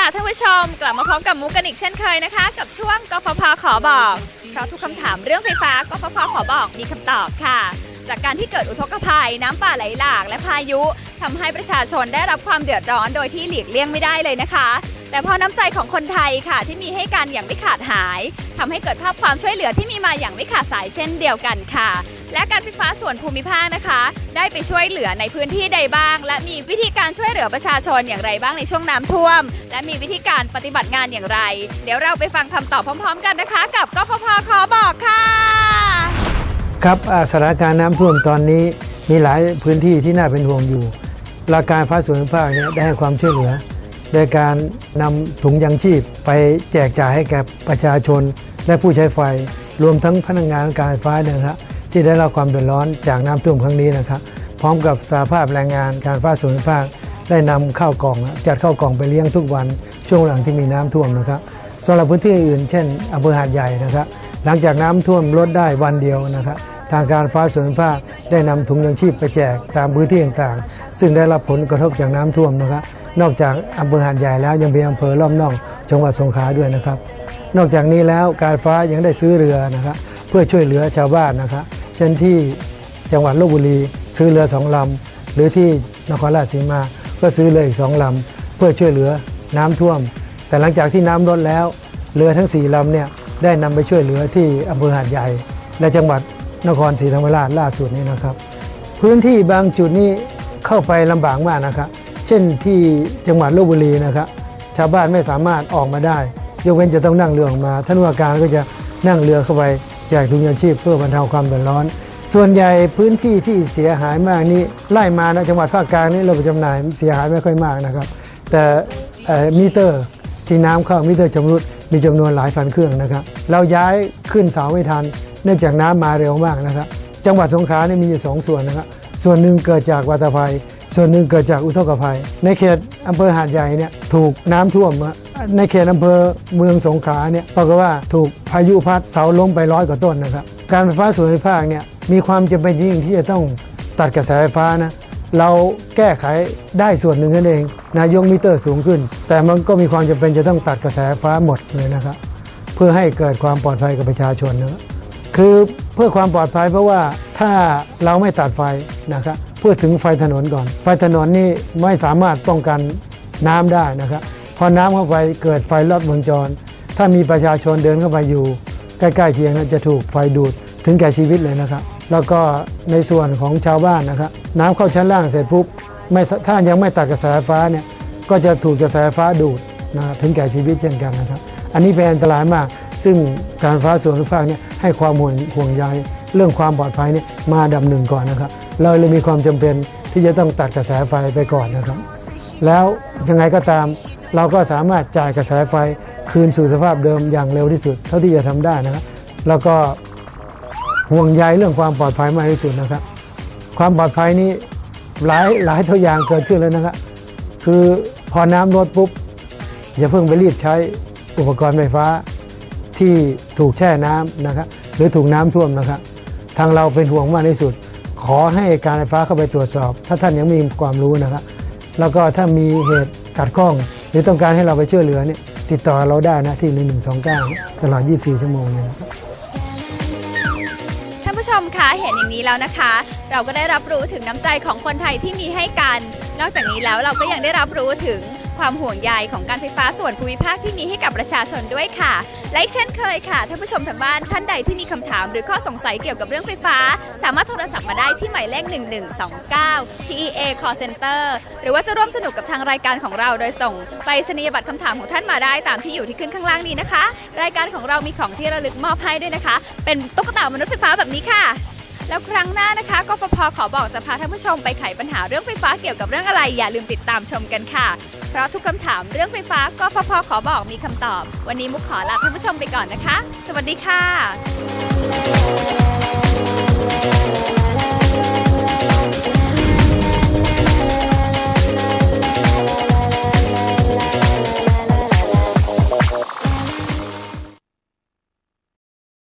ค่ะท่านผู้ชมกลับมาพร้อมกับมุกกันอีกเช่นเคยนะคะ กับช่วงกฟพขอบอกเพราะทุกคำถามเรื่องไฟฟ้ากฟพขอบอกมีคำตอบค่ะ จากการที่เกิดอุทกภัย น้ำป่าไหลหลาก และพายุทำให้ประชาชนได้รับความเดือดร้อนโดยที่หลีกเลี่ยงไม่ได้เลยนะคะ แต่พอน้ำใจของคนไทยค่ะ ที่มีให้กันอย่างไม่ขาดหายทำให้เกิดภาพความช่วยเหลือที่มีมาอย่างไม่ขาดสายเช่นเดียวกันค่ะ และการไฟฟ้าส่วนภูมิภาคนะคะ ได้ไปช่วยเหลือในพื้นที่ใดบ้าง และมีวิธีการช่วยเหลือประชาชนอย่างไรบ้างในช่วงน้ำท่วม และมีวิธีการปฏิบัติงานอย่างไร เดี๋ยวเราไปฟังคำตอบพร้อม ๆ กันนะคะ กับกฟผขอบอกค่ะครับสถานการณ์น้ำท่วมตอนนี้มีหลายพื้นที่ที่น่าเป็นห่วงอยู่หลักการฟ้าส่วนภูมิภาคเนี่ยได้ให้ความช่วยเหลือ โดยการนำถุงยังชีพไปแจกจ่ายให้แก่ประชาชนและผู้ใช้ไฟ รวมทั้งพนักงานการไฟฟ้าเนี่ยนะครับที่ได้รับความเดือดร้อนจากน้ำท่วมครั้งนี้นะครับพร้อมกับสาภาพแรงงานการฟ้าส่วนภาคได้นำข้าวกล่อง จัดข้าวกล่องไปเลี้ยงทุกวันช่วงหลังที่มีน้ำท่วมนะครับสำหรับพื้นที่อื่นเช่นอำเภอหาดใหญ่นะครับหลังจากน้ำท่วมลดได้วันเดียวนะครับทางการฟ้าส่วนภูมิภาคได้นำถุงยังชีพไปแจกตามพื้นที่ต่างๆ ซึ่งได้รับผลกระทบจากน้ำท่วมนะครับ นอกจากอำเภอหาดใหญ่แล้วยังมีอำเภอรอบนอกจังหวัดสงขลาด้วยนะครับ นอกจากนี้แล้วการฟ้ายังได้ซื้อเรือนะครับเพื่อช่วยเหลือชาวบ้านนะครับเช่นที่จังหวัดลบบุรี ซื้อเรือสองลำหรือที่นครราชสีมาก็ซื้อเรืออีกสองลำเพื่อช่วยเหลือน้ำท่วม แต่หลังจากที่น้ำลดแล้ว เรือทั้งสี่ลำเนี่ยได้นำไปช่วยเหลือที่อำเภอหาดใหญ่ และจังหวัดนครศรีธรรมราชล่าสุดนี้นะครับ พื้นที่บางจุดนี้เข้าไปลำบากมากนะครับ ช่นที่จังหวัดลบบุรีนะครับชาวบ้านไม่สามารถออกมาได้ ยกเว้นจะต้องนั่งเรือออกมาท่านว่าการก็จะนั่งเรือเข้าไปแจกถุงยางชีพเพื่อบรรเทาความเดือดร้อน ส่วนใหญ่พื้นที่ที่เสียหายมากนี้ไล่มานะจังหวัดภาคกลางนี่เราไปจำหน่ายเสียหายไม่ค่อยมากนะครับ แต่มิเตอร์ที่น้ำเข้ามิเตอร์ชำรุดมีจำนวนหลายพันเครื่องนะครับ เราย้ายขึ้นเสาไม่ทัน เนื่องจากน้ำมาเร็วมากนะครับ จังหวัดสงขลาเนี่ยมีอยู่สองส่วนนะครับ ส่วนหนึ่งเกิดจากวัตภัย ส่วนหนึ่งเกิดจากอุทกภัย ในเขตอำเภอหาดใหญ่เนี่ยถูกน้ำท่วมในเขตอำเภอเมืองสงขลาเนี่ยปรากฏว่าถูกพายุพัดเสาล้มไปร้อยกว่าต้นนะครับ การไฟฟ้าส่วนภูมิภาคเนี่ยมีความจำเป็นยิ่งที่จะต้องตัดกระแสไฟฟ้านะเราแก้ไขได้ส่วนหนึ่งนั่นเองนายกมิเตอร์สูงขึ้น แต่มันก็มีความจำเป็นจะต้องตัดกระแสไฟฟ้าหมดเลยนะครับ เพื่อให้เกิดความปลอดภัยกับประชาชนนะครับ คือเพื่อความปลอดภัยเพราะว่าถ้าเราไม่ตัดไฟนะครับเพื่อถึงไฟถนนก่อน ไฟถนนนี่ไม่สามารถป้องกันน้ำได้นะครับพอน้ำเข้าไปเกิดไฟลอดวงจร ถ้ามีประชาชนเดินเข้าไปอยู่ ใกล้ๆเคียงจะถูกไฟดูดถึงแก่ชีวิตเลยนะครับ แล้วก็ในส่วนของชาวบ้านนะครับน้ำเข้าชั้นล่างเสร็จปุ๊บไม่ถ้ายังไม่ตัดกระแสฟ้าเนี่ยก็จะถูกกระแสฟฟ้าดูดนะถึงแก่ชีวิตเช่นกันนะครับ อันนี้เป็นอันตรายมาก ซึ่งการฟ้าส่วนภูมิภาคเนี่ยให้ความห่วงห่วงใยเรื่องความปลอดภัยเนี่ยมาดับหนึ่งก่อนนะครับเราเลยมีความจำเป็นที่จะต้องตัดกระแสไฟไปก่อนนะครับ แล้วยังไงก็ตามเราก็สามารถจ่ายกระแสไฟคืนสู่สภาพเดิมอย่างเร็วที่สุด เท่าที่จะทำได้นะครับแล้วก็ห่วงใยเรื่องความปลอดภัยมากที่สุดนะครับ ความปลอดภัยนี้หลายหลายตัวอย่างเกิดขึ้นแล้วนะครับ คือพอน้ำลดปุ๊บอย่าเพิ่งไปรีบใช้อุปกรณ์ไฟฟ้า ที่ถูกแช่น้ำนะครับหรือถูกน้ำท่วมนะครับทางเราเป็นห่วงมากที่สุด ขอให้การไฟฟ้าเข้าไปตรวจสอบ ถ้าท่านยังมีความรู้นะครับแล้วก็ถ้ามีเหตุขัดข้อง หรือต้องการให้เราไปช่วยเหลือเนี่ยติดต่อเราได้นะที่ 1129 ตลอด 24 ชั่วโมงเลยนะครับ ท่านผู้ชมคะเห็นอย่างนี้แล้วนะคะ เราก็ได้รับรู้ถึงน้ำใจของคนไทยที่มีให้กัน นอกจากนี้แล้วเราก็ยังได้รับรู้ถึง ความห่วงใยของการไฟฟ้าส่วนภูมิภาคที่มีให้กับประชาชนด้วยค่ะ และเช่นเคยค่ะท่านผู้ชมทางบ้านท่านใดที่มีคำถามหรือข้อสงสัยเกี่ยวกับเรื่องไฟฟ้า สามารถโทรศัพท์มาได้ที่หมายเลข 1129 TEA Call Center หรือว่าจะร่วมสนุกกับทางรายการของเราโดยส่งไปสนียบัตรคำถามของท่านมาได้ตามที่อยู่ที่ขึ้นข้างล่างนี้นะคะ รายการของเรามีของที่ระลึกมอบให้ด้วยนะคะ เป็นตุ๊กตามนุษย์ไฟฟ้าแบบนี้ค่ะ แล้วครั้งหน้านะคะกฟพขอบอกจะพาท่านผู้ชมไปไขปัญหาเรื่องไฟฟ้าเกี่ยวกับเรื่องอะไร อย่าลืมติดตามชมกันค่ะ เพราะทุกคำถามเรื่องไฟฟ้ากฟพขอบอกมีคำตอบ วันนี้มุกขอลาท่านผู้ชมไปก่อนนะคะ สวัสดีค่ะ